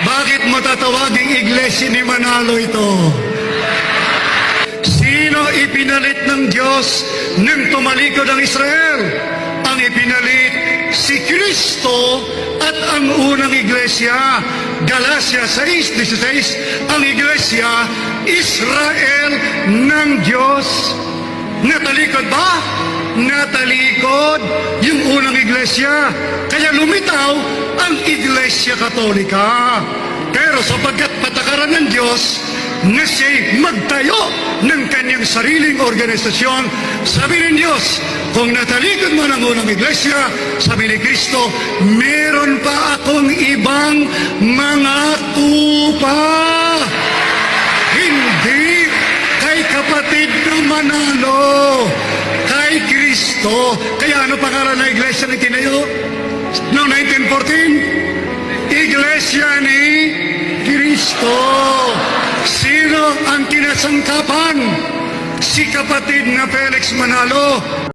Bakit matatawaging iglesia ni Manalo ito? Sino ipinalit ng Diyos nang tumalikod ang Israel? Ang ipinalit si Kristo at ang unang iglesia. Galacia 6.16, ang iglesia, Israel ng Diyos. Natalikod ba? Natalikod yung unang iglesia. Kaya lumitaw iglesia katolika. Pero sapagkat patakaran ng Diyos, na siya'y magtayo ng kanyang sariling organisasyon. Sabi ng Diyos, kung natalikod mo ng unang iglesia, sabi ni Kristo, meron pa akong ibang mga tupa. Hindi kay kapatid na manalo, kay Kristo. Kaya ano pangalan ng iglesia na tinayo? Noong 1914? Iglesia ni Kristo. Sino ang kinasangkapan? Si kapatid na Felix Manalo.